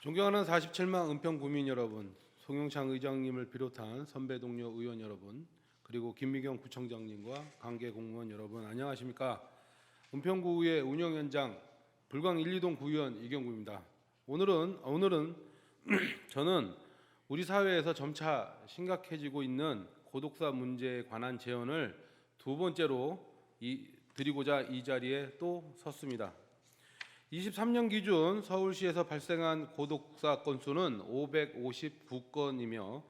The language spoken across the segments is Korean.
존경하는 47만 은평 구민 여러분, 송영창 의장님을 비롯한 선배 동료 의원 여러분, 그리고 김미경 구청장님과 관계 공무원 여러분 안녕하십니까? 은평구의 운영 현장 불광 1, 2동 구의원 이경구입니다. 오늘은 오늘은 저는 우리 사회에서 점차 심각해지고 있는 고독사 문제에 관한 제언을 두 번째로 이, 드리고자 이 자리에 또 섰습니다. 23년 기준 서울시에서 발생한 고독사 건수는 559건이며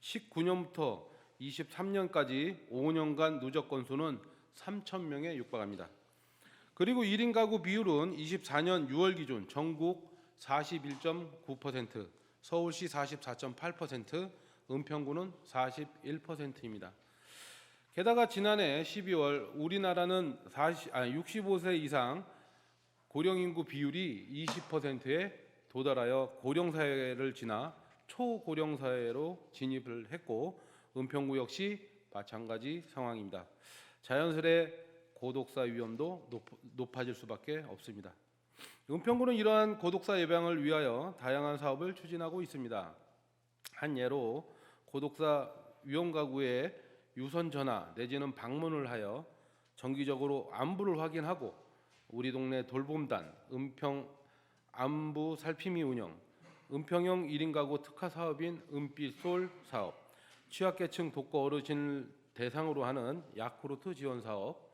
19년부터 23년까지 5년간 누적 건수는 3,000명에 육박합니다. 그리고 1인 가구 비율은 24년 6월 기준 전국 41.9%, 서울시 44.8%, 은평구는 41%입니다. 게다가 지난해 12월 우리나라는 40, 아, 65세 이상 고령 인구 비율이 20%에 도달하여 고령 사회를 지나 초고령 사회로 진입을 했고 은평구 역시 마찬가지 상황입니다. 자연스레 고독사 위험도 높, 높아질 수밖에 없습니다. 은평구는 이러한 고독사 예방을 위하여 다양한 사업을 추진하고 있습니다. 한 예로 고독사 위험 가구에 유선 전화 내지는 방문을 하여 정기적으로 안부를 확인하고 우리 동네 돌봄단, 은평 안부 살피미 운영, 은평형 1인 가구 특화 사업인 은빛솔 사업, 취약계층 독거 어르신을 대상으로 하는 야쿠르트 지원 사업,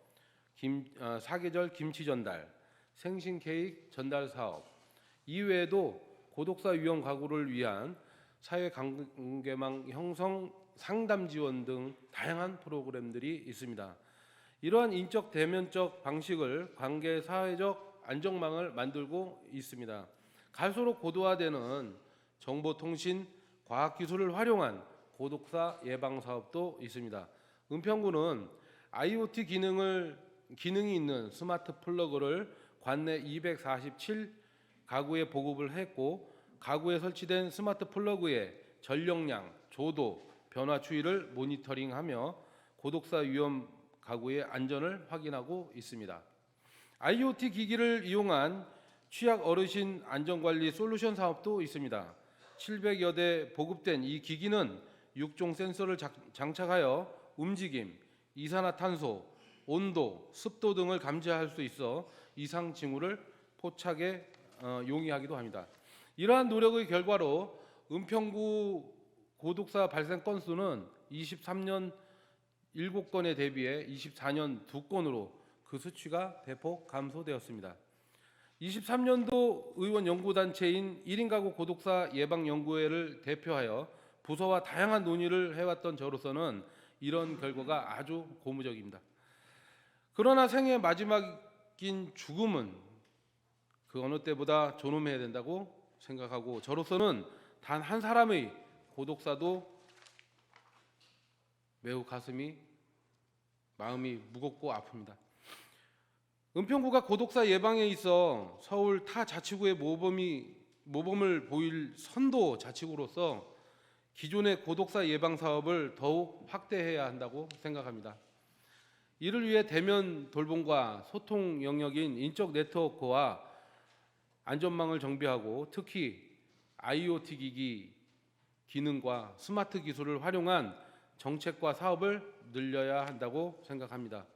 김, 아, 사계절 김치 전달, 생신 케이크 전달 사업 이외에도 고독사 위험 가구를 위한 사회 관계망 형성 상담 지원 등 다양한 프로그램들이 있습니다. 이러한 인적 대면적 방식을 관계 사회적 안정망을 만들고 있습니다. 갈수록 고도화되는 정보통신 과학기술을 활용한 고독사 예방 사업도 있습니다. 은평구는 IoT 기능을 기능이 있는 스마트 플러그를 관내 247 가구에 보급을 했고 가구에 설치된 스마트 플러그의 전력량, 조도, 변화 추이를 모니터링하며 고독사 위험 가구의 안전을 확인하고 있습니다. IoT 기기를 이용한 취약 어르신 안전관리 솔루션 사업도 있습니다. 700여 대 보급된 이 기기는 6종 센서를 작- 장착하여 움직임, 이산화탄소, 온도, 습도 등을 감지할 수 있어 이상 징후를 포착에 어, 용이하기도 합니다. 이러한 노력의 결과로 은평구 고독사 발생 건수는 23년 7건에 대비해 24년 2건으로 그 수치가 대폭 감소되었습니다. 23년도 의원 연구단체인 1인 가구 고독사 예방 연구회를 대표하여 부서와 다양한 논의를 해왔던 저로서는 이런 결과가 아주 고무적입니다. 그러나 생애 마지막인 죽음은 그 어느 때보다 존엄해야 된다고 생각하고 저로서는 단 한 사람의 고독사도 매우 가슴이 마음이 무겁고 아픕니다. 은평구가 고독사 예방에 있어 서울 타 자치구의 모범이 모범을 보일 선도 자치구로서 기존의 고독사 예방 사업을 더욱 확대해야 한다고 생각합니다. 이를 위해 대면 돌봄과 소통 영역인 인적 네트워크와 안전망을 정비하고 특히 IoT 기기 기능과 스마트 기술을 활용한 정책과 사업을 늘려야 한다고 생각합니다.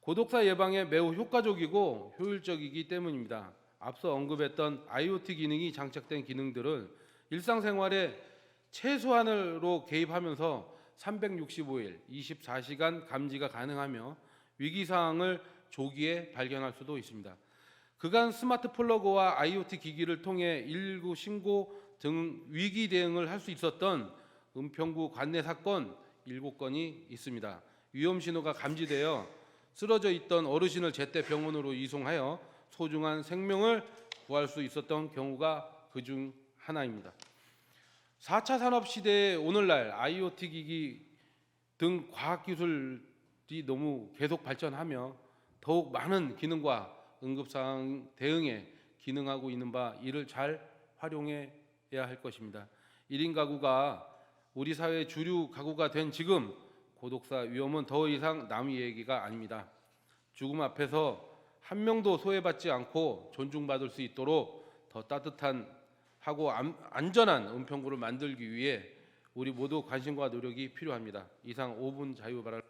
고독사 예방에 매우 효과적이고 효율적이기 때문입니다. 앞서 언급했던 IoT 기능이 장착된 기능들은 일상생활에 최소한으로 개입하면서 365일 24시간 감지가 가능하며 위기 사항을 조기에 발견할 수도 있습니다. 그간 스마트 플러그와 IoT 기기를 통해 119 신고 등 위기 대응을 할 수 있었던 은평구 관내 사건 7건이 있습니다. 위험 신호가 감지되어 쓰러져 있던 어르신을 제때 병원으로 이송하여 소중한 생명을 구할 수 있었던 경우가 그중 하나입니다. 4차 산업 시대의 오늘날 IoT 기기 등 과학 기술이 너무 계속 발전하며 더욱 많은 기능과 응급 상황 대응에 기능하고 있는 바 이를 잘 활용해야 할 것입니다. 1인 가구가 우리 사회 주류 가구가 된 지금 고독사 위험은 더 이상 남의 얘기가 아닙니다. 죽음 앞에서 한 명도 소외받지 않고 존중받을 수 있도록 더 따뜻한 하고 안, 안전한 은평구를 만들기 위해 우리 모두 관심과 노력이 필요합니다. 이상 5분 자유 발언